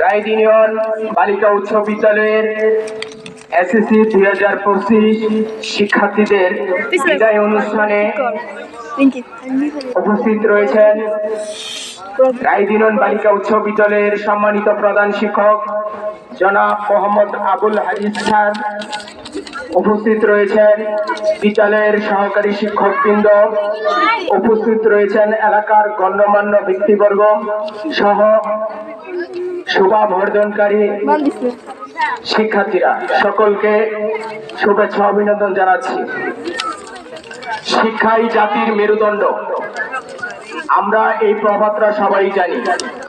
Ride union বালিকা উচ্চ বিদ্যালয়ের এসএসসি দুই হাজার পঁচিশ শিক্ষার্থীদের বিদায় অনুষ্ঠানে উপস্থিত রয়েছেন রাইড ইউনিয়ন বালিকা উচ্চ বিদ্যালয়ের সম্মানিত প্রধান শিক্ষক জনাব মোহাম্মদ আবুল হাজিজ স্যার উপস্থিত রয়েছেন বিদ্যালয়ের সহকারী শিক্ষকবৃন্দ, উপস্থিত রয়েছেন এলাকার গণ্যমান্য ব্যক্তিবর্গ সহ শোভা বর্ধনকারী শিক্ষার্থীরা। সকলকে শুভেচ্ছা অভিনন্দন জানাচ্ছি। শিক্ষাই জাতির মেরুদণ্ড। আমরা এই প্রভাতটা সবাই জানি।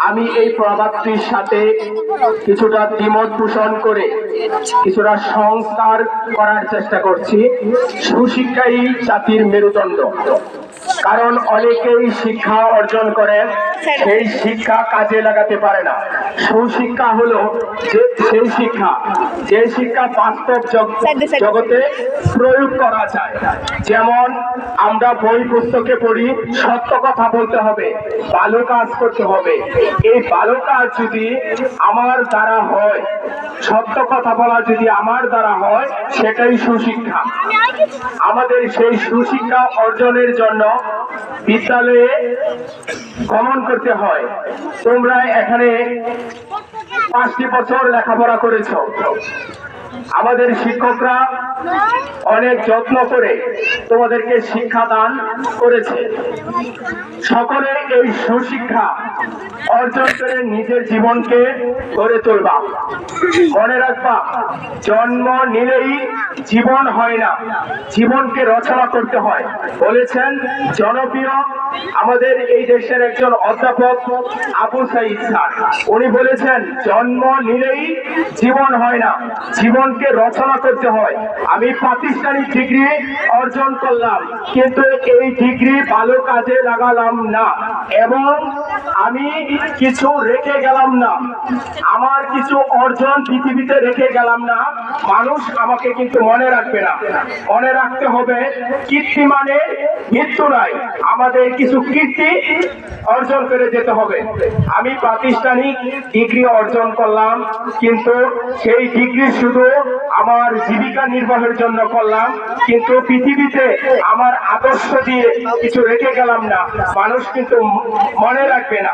আমি এই প্রভাতটির সাথে কিছুটা দ্বিমত পোষণ করে কিছুটা সংস্কার করার চেষ্টা করছি। সুশিক্ষাই জাতির মেরুদণ্ড। কারণ অনেকেই শিক্ষা অর্জন করেন সেই শিক্ষা কাজে লাগাতে পারে না। সুশিক্ষা হলো যে সেই শিক্ষা যে শিক্ষা বাস্তব জগতে প্রয়োগ করা যায়। যেমন আমরা বই পুস্তকে পড়ি সত্য কথা বলতে হবে ভালো কাজ করতে হবে। এই ভালো কাজ যদি আমার দ্বারা হয় সত্য কথা বলা যদি আমার দ্বারা হয় সেটাই সুশিক্ষা। আমাদের সেই সুশিক্ষা অর্জনের জন্য বিদ্যালয়ে গমন করতে হয়। তোমরা এখানে পাঁচটি বছর লেখাপড়া করেছ। আমাদের শিক্ষকরা অনেক যত্ন করে তোমাদেরকে শিক্ষা দান করেছে। সকলে এই সুশিক্ষা অর্জন করে নিজের জীবনকে গড়ে তুলবা। মনে রাখবা, জন্ম নিলেই জীবন হয় না, জীবনকে রচনা করতে হয়। বলেছেন জনপ্রিয় আমাদের এই দেশের একজন অধ্যাপক আবু সাইদ স্যার। উনি বলেছেন, জন্ম নিলেই জীবন হয় না জীবনকে রচনা করতে হয়। আমি প্রাতিষ্ঠানিক ডিগ্রি অর্জন করলাম, কিন্তু এই ডিগ্রি ভালো কাজে লাগালাম না এবং আমি কিছু রেখে গেলাম না। আমার কিছু অর্জন পৃথিবীতে রেখে গেলাম না। মানুষ আমাকে কিন্তু মনে রাখবে না। মনে রাখতে হবে, কীর্তি মানে মৃত্যু নাই আমাদের কিছু কীর্তি অর্জন করে যেতে হবে। আমি প্রাতিষ্ঠানিক ডিগ্রি অর্জন করলাম, কিন্তু সেই ডিগ্রি শুধু আমার জীবিকা নির্বাহের জন্য করলাম, কিন্তু পৃথিবীতে আমার আদর্শ দিয়ে কিছু রেখে গেলাম না। মানুষ কিন্তু মনে রাখবে না।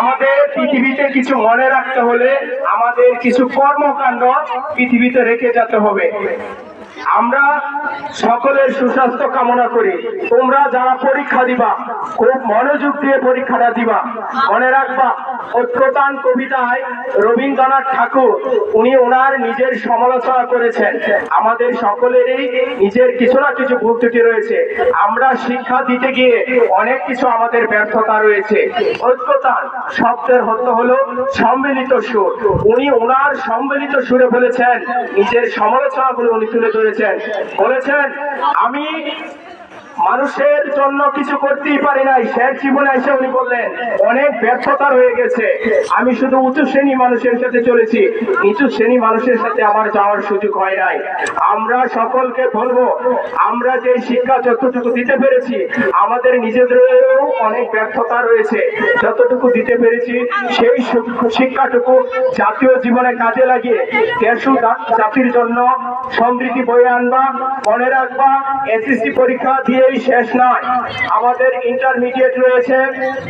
আমাদের পৃথিবীতে কিছু মনে রাখতে হলে আমাদের কিছু কর্মকাণ্ড পৃথিবীতে রেখে যেতে হবে। আমরা সকলের সুস্বাস্থ্য কামনা করি। তোমরা যারা পরীক্ষা দিবা, খুব মনোযোগ দিয়ে পরীক্ষাটা দিবা, মনে রাখবা। ওই কবিতায় রবীন্দ্রনাথ ঠাকুর, উনি ওনার নিজের সমালোচনা করেছেন। আমাদের সকলেরই নিজের কিছু না কিছু ভুল ত্রুটি রয়েছে। আমরা শিক্ষা দিতে গিয়ে অনেক কিছু আমাদের ব্যর্থতা রয়েছে। ঐক্যতান শব্দের অর্থ হলো সম্মিলিত সুর। উনি ওনার সম্মিলিত সুরে বলেছেন, নিজের সমালোচনাগুলো উনি তুলে ধরেছেন। বলেছেন, আমি মানুষের জন্য কিছু করতেই পারি নাই। শেষ জীবনে এসে উনি বললেন, অনেক ব্যর্থতা রয়ে গেছে। আমি শুধু উঁচু শ্রেণি মানুষের সাথে চলেছি। নিচু শ্রেণি মানুষের সাথে আমার যাওয়ার সুযোগ হয় নাই। আমরা সকলকে বলব, আমরা যে শিক্ষা যতটুকু দিতে পেরেছি, আমাদের নিজেদেরও অনেক ব্যর্থতা রয়েছে। যতটুকু দিতে পেরেছি, সেই শিক্ষাটুকু জাতীয় জীবনে কাজে লাগিয়ে দেশ জাতির জন্য সমৃদ্ধি বয়ে আনবা, মনে রাখবা, এসএসসি পরীক্ষা দিয়েই শেষ নয়। আমাদের ইন্টারমিডিয়েট রয়েছে,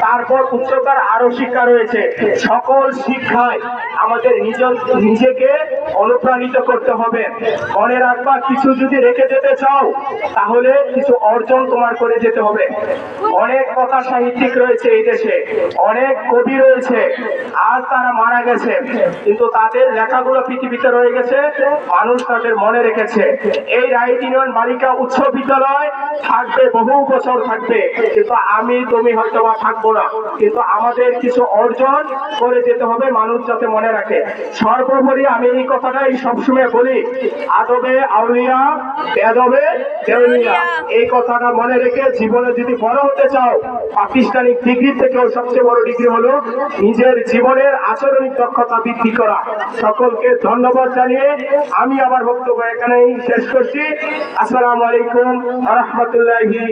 তারপর উচ্চতর আরও শিক্ষা রয়েছে। সকল শিক্ষায় আমাদের নিজ নিজেকে অনুপ্রাণিত করতে হবে। মনে রাখবা, কিছু যদি রেখে যেতে চাও, তাহলে কিছু অর্জন তোমার করে যেতে হবে। অনেক কথা সাহিত্যিক রয়েছে এই দেশে, অনেক কবি রয়েছে, আজ তারা মারা গেছে, কিন্তু তাদের লেখাগুলো পৃথিবীতে রয়ে গেছে, মানুষ তাদের মনে রেখেছে। এই রাইট ইউনিয়ন বালিকা উচ্চ বিদ্যালয় থাকবে, বহু বছর থাকবে, কিন্তু আমি, তুমি হয়তো বা থাকব না। কিন্তু আমাদের কিছু অর্জন করে যেতে হবে মানুষ যাতে মনে রাখে। সর্বোপরি আমি এই কথাটাই সবসময় বলি। আদবে আউলিয়া বেদবে দেউলিয়া এই কথাটা মনে রেখে জীবনে যদি বড় হতে চাও প্রাতিষ্ঠানিক ডিগ্রি থেকেও সবচেয়ে বড় ডিগ্রি হলো নিজের জীবনের আচরণিক দক্ষতা বৃদ্ধি করা। সকলকে ধন্যবাদ জানিয়ে আমি আমার বক্তব্য এখানেই শেষ করছি। আসসালামু আলাইকুম রহমতুল্লাহি